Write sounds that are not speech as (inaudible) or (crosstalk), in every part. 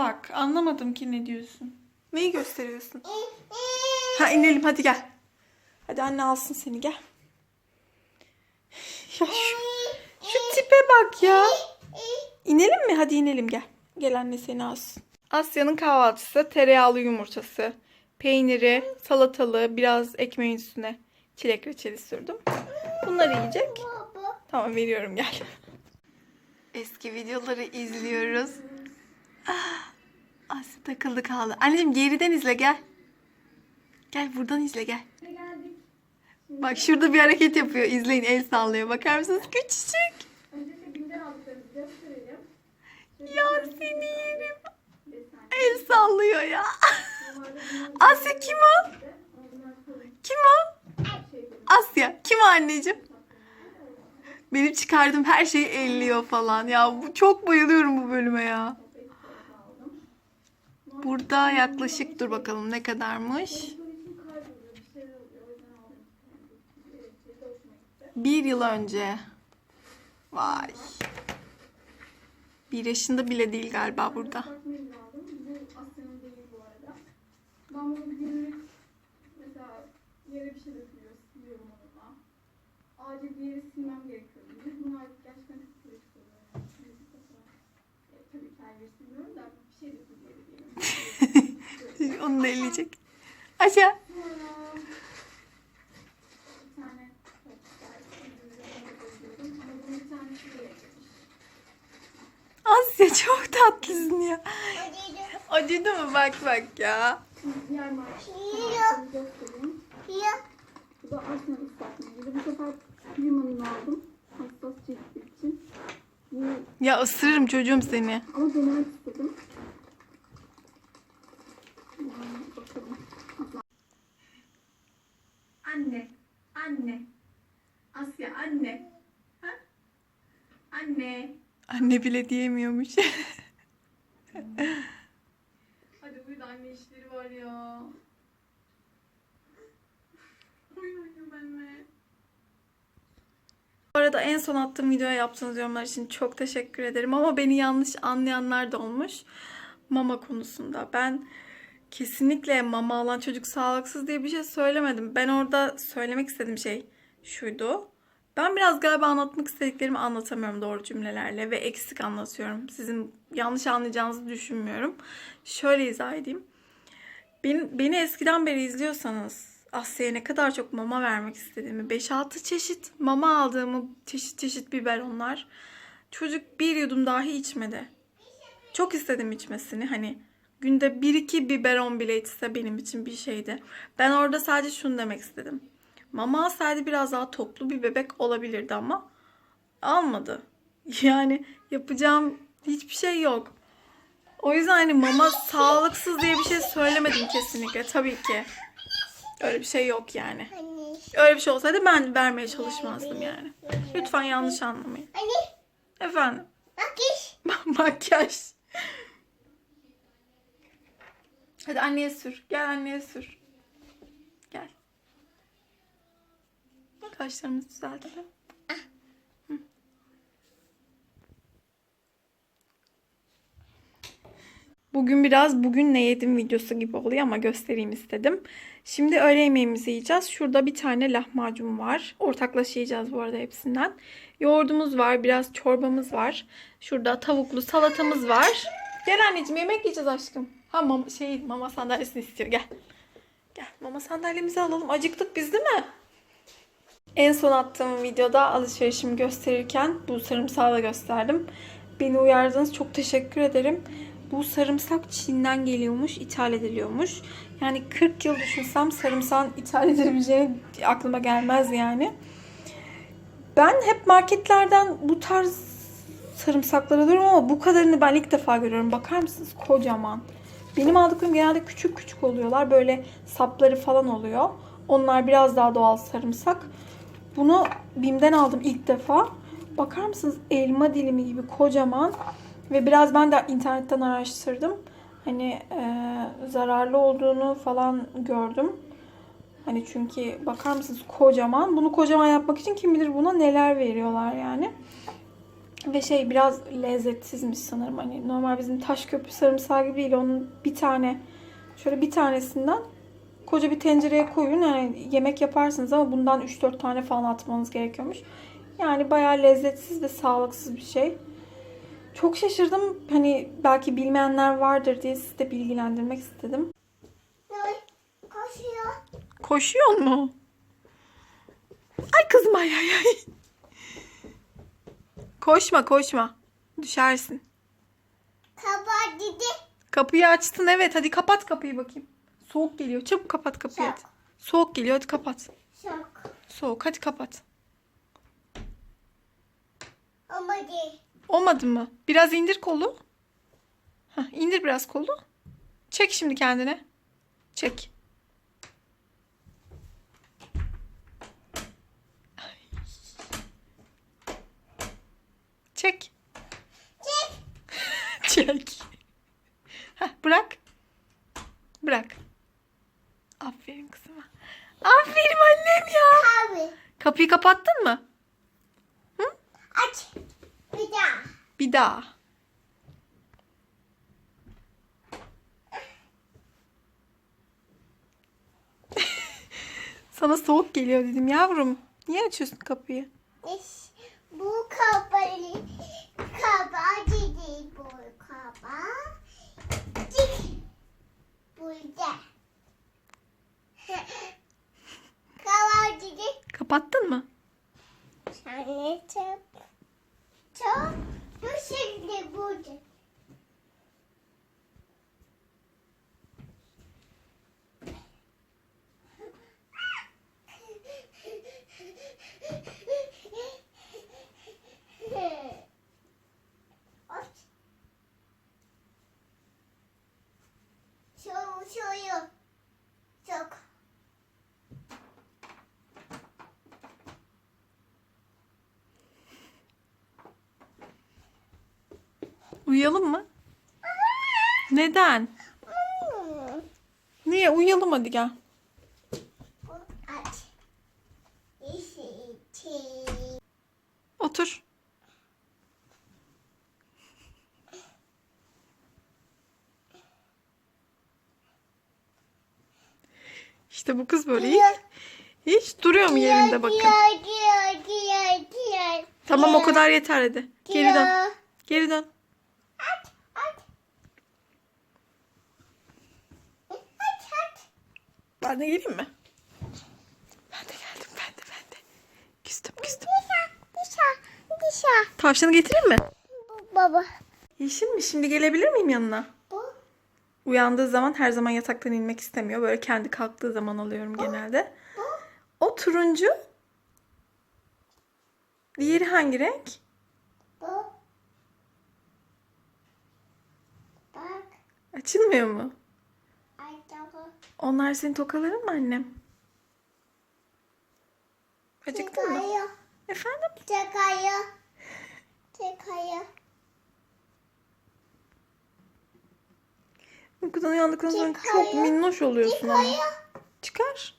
Kulak. Anlamadım ki ne diyorsun. Neyi gösteriyorsun? Ha inelim hadi gel. Hadi anne alsın seni gel. Ya şu, şu tipe bak ya. İnelim mi? Hadi inelim gel. Gel anne seni alsın. Asya'nın kahvaltısı tereyağlı yumurtası, peyniri, salatalığı, biraz ekmeğin üstüne çilek reçeli sürdüm. Bunları yiyecek. Tamam veriyorum gel. Eski videoları izliyoruz. Ah, Asya takıldı kaldı. Anneciğim geriden izle gel. Gel buradan izle gel. geldik. Bak şurada bir hareket yapıyor. İzleyin el sallıyor. Bakar mısınız? Küçücük. Ya seni yerim. El sallıyor ya. (laughs) Asya kim o? Kim o? şey. Asya. Kim o anneciğim? Benim çıkardığım her şeyi elliyor falan. Ya bu çok bayılıyorum bu bölüme ya. Burada yaklaşık dur bakalım ne kadarmış. Bir de yıl önce. Vay. Bir yaşında bile değil galiba burada. Acil bir yeri silmem gerekiyor. Bunlar gerçekten çok. E, tabii ki her yeri silmiyorum da bir şey diyelim. Onu da. Aşağı. Asya çok tatlısın ya. Acıdı mı bak bak ya. Ya ısırırım çocuğum seni. ama istedim. Yani bakalım. Anne, anne. Asya anne. Ha? Anne. Anne bile diyemiyormuş. (laughs) Hadi buyur anne işleri var ya. Oyun oynuyor benimle. Bu arada en son attığım videoya yaptığınız yorumlar için çok teşekkür ederim. Ama beni yanlış anlayanlar da olmuş. Mama konusunda. Ben kesinlikle mama alan çocuk sağlıksız diye bir şey söylemedim. Ben orada söylemek istediğim şey şuydu. Ben biraz galiba anlatmak istediklerimi anlatamıyorum doğru cümlelerle ve eksik anlatıyorum. Sizin yanlış anlayacağınızı düşünmüyorum. Şöyle izah edeyim. Beni, beni eskiden beri izliyorsanız Asya'ya ne kadar çok mama vermek istediğimi, 5-6 çeşit mama aldığımı, çeşit çeşit biberonlar. Çocuk bir yudum dahi içmedi. Çok istedim içmesini. Hani günde 1-2 biberon bile içse benim için bir şeydi. Ben orada sadece şunu demek istedim. Mama alsaydı biraz daha toplu bir bebek olabilirdi ama almadı. (laughs) Yani yapacağım hiçbir şey yok. O yüzden hani mama (laughs) sağlıksız diye bir şey söylemedim kesinlikle. Tabii ki. Öyle bir şey yok yani. Öyle bir şey olsaydı ben vermeye çalışmazdım yani. Lütfen yanlış anlamayın. Efendim. İş. (laughs) Makyaj. Hadi anneye sür. Gel anneye sür. Gel. Kaşlarımızı düzeltelim. Hı. Bugün biraz bugün ne yedim videosu gibi oluyor ama göstereyim istedim. Şimdi öğle yemeğimizi yiyeceğiz. Şurada bir tane lahmacun var. Ortaklaşa yiyeceğiz bu arada hepsinden. Yoğurdumuz var, biraz çorbamız var. Şurada tavuklu salatamız var. Gel anneciğim yemek yiyeceğiz aşkım. Ha mama, şey mama sandalyesini istiyor gel. Gel mama sandalyemizi alalım. Acıktık biz değil mi? En son attığım videoda alışverişimi gösterirken bu sarımsağı da gösterdim. Beni uyardınız. Çok teşekkür ederim. Bu sarımsak Çin'den geliyormuş, ithal ediliyormuş. Yani 40 yıl düşünsem sarımsağın ithal edilebileceğini aklıma gelmez yani. Ben hep marketlerden bu tarz sarımsaklar alıyorum ama bu kadarını ben ilk defa görüyorum. Bakar mısınız? Kocaman. Benim aldıklarım genelde küçük küçük oluyorlar. Böyle sapları falan oluyor. Onlar biraz daha doğal sarımsak. Bunu Bim'den aldım ilk defa. Bakar mısınız? Elma dilimi gibi kocaman. Ve biraz ben de internetten araştırdım. Hani e, zararlı olduğunu falan gördüm. Hani çünkü bakar mısınız kocaman. Bunu kocaman yapmak için kim bilir buna neler veriyorlar yani. Ve şey biraz lezzetsizmiş sanırım. Hani normal bizim taş köprü sarımsağı gibi değil. Onun bir tane şöyle bir tanesinden koca bir tencereye koyun. Yani yemek yaparsınız ama bundan 3-4 tane falan atmanız gerekiyormuş. Yani bayağı lezzetsiz ve sağlıksız bir şey. Çok şaşırdım. Hani belki bilmeyenler vardır diye sizi de bilgilendirmek istedim. Koşuyor. Koşuyor mu? Ay kızım ay ay ay. Koşma koşma. Düşersin. Kabar dedi. Kapıyı açtın evet. Hadi kapat kapıyı bakayım. Soğuk geliyor. Çabuk kapat kapıyı hadi. Soğuk geliyor hadi kapat. Şok. Soğuk hadi kapat. Değil. Olmadı mı? Biraz indir kolu. Hah, indir biraz kolu. Çek şimdi kendine. Çek. Çek. Çek. (laughs) Çek. Hah, bırak. Bırak. Aferin annem ya. Abi. Kapıyı kapattın mı? Aç. Bir daha. Bir daha. (laughs) Sana soğuk geliyor dedim yavrum. Niye açıyorsun kapıyı? Bu kabarı. Kabar dedi bu kabar. Çık. Burada. (laughs) Kapattın mı? Anne çöp. Çöp. Bu şimdi burada. Şu, şuyu. Çok. Uyuyalım mı? Neden? Niye? Uyuyalım hadi gel. Otur. İşte bu kız böyle hiç, hiç duruyor mu yerinde bakın. Tamam o kadar yeter hadi. Geri dön. Geri dön. Aç, aç. Aç, aç. De geleyim mi? Ben de geldim ben de ben de. Küstüm küstüm. Dışa, dışa, dışa. Tavşanı getireyim mi? Bu baba. Yeşil mi? Şimdi gelebilir miyim yanına? Bu. Uyandığı zaman her zaman yataktan inmek istemiyor. Böyle kendi kalktığı zaman alıyorum genelde. O turuncu. Diğeri hangi renk? Bu. Bak. Açılmıyor mu? Onlar senin tokaların mı annem? Acıktın mı? Efendim? Çıkıyor. Çıkıyor. Uykudan uyandıktan sonra Çıkıyor. çok minnoş oluyorsun ama. Çıkıyor. Çıkar.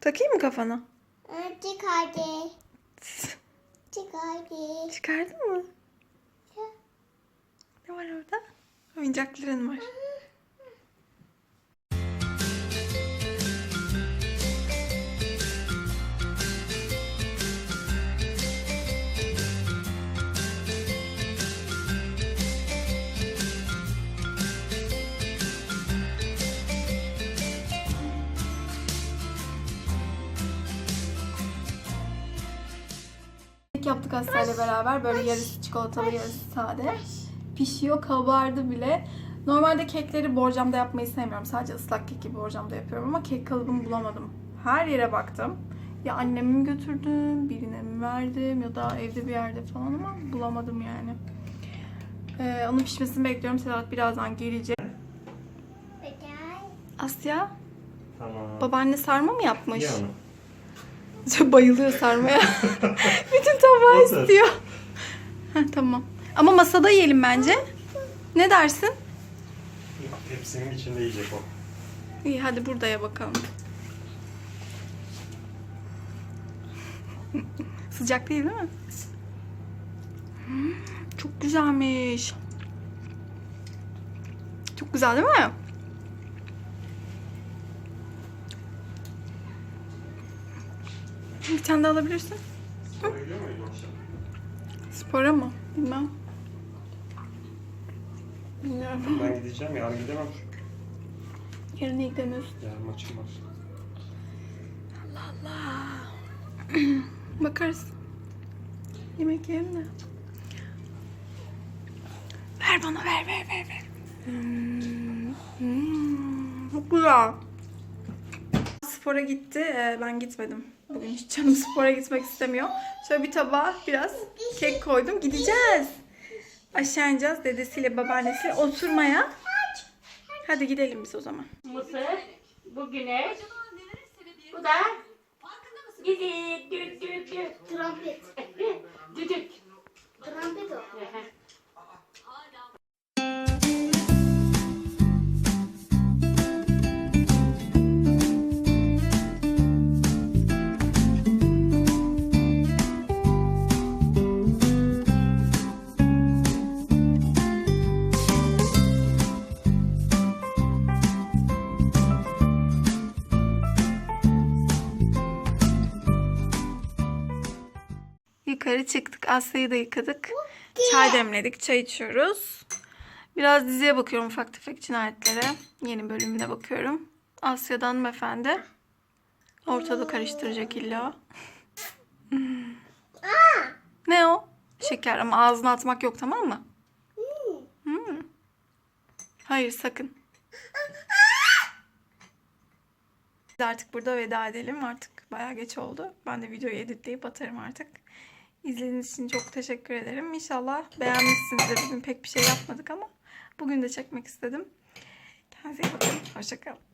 Takayım mı kafana? Çıkardı. (laughs) Çıkardı. Çıkardın mı? Ne var orada? Oyuncakların var. Kek yaptık Asya ile beraber. Böyle yarısı çikolatalı yarısı sade. Pişiyor, kabardı bile. Normalde kekleri borcamda yapmayı sevmiyorum. Sadece ıslak keki borcamda yapıyorum ama kek kalıbını bulamadım. Her yere baktım. Ya anneme mi götürdüm, birine mi verdim ya da evde bir yerde falan ama bulamadım yani. Ee, onun pişmesini bekliyorum. Sedat birazdan gelecek. Asya, Tamam. babaanne sarma mı yapmış? Onu. (laughs) Bayılıyor sarmaya. (laughs) Bütün tabağı Otur. istiyor. Heh, tamam. Ama masada yiyelim bence. Ne dersin? Hepsinin içinde yiyecek o. İyi hadi burada ye bakalım. (laughs) Sıcak değil değil mi? Hmm, Çok güzelmiş. Çok güzel değil mi? Bir tane daha alabilirsin. Spora mı? Bilmem. Bilmiyorum. Ben gideceğim yarın gidemem. Yarın iyi gidemiyorsun. Yarın maçım var. (clears throat) Bakarız. Yemek yiyelim de. Ver bana ver ver ver ver. Hmm, hmm, çok güzel. Spora gitti. ee, Ben gitmedim. Bugün hiç canım spora gitmek istemiyor. Şöyle bir tabağa biraz kek koydum. Gideceğiz. Aşağı ineceğiz dedesiyle babaannesiyle oturmaya. Hadi gidelim biz o zaman. Mısır, bu güneş, bu da gidi düt düt düt Trompet. (laughs) düdük. Trompet o. Yukarı çıktık. Asya'yı da yıkadık. Çay demledik. Çay içiyoruz. Biraz diziye bakıyorum ufak tefek cinayetlere. Yeni bölümüne bakıyorum. Asya'dan hanımefendi. Ortalığı karıştıracak illa. ne o? Şeker ama ağzına atmak yok tamam mı? Hmm. Hayır sakın. Biz artık burada veda edelim. Artık bayağı geç oldu. Ben de videoyu editleyip atarım artık. İzlediğiniz için çok teşekkür ederim. İnşallah beğenmişsinizdir. Bugün pek bir şey yapmadık ama bugün de çekmek istedim. Kendinize iyi bakın. Hoşçakalın.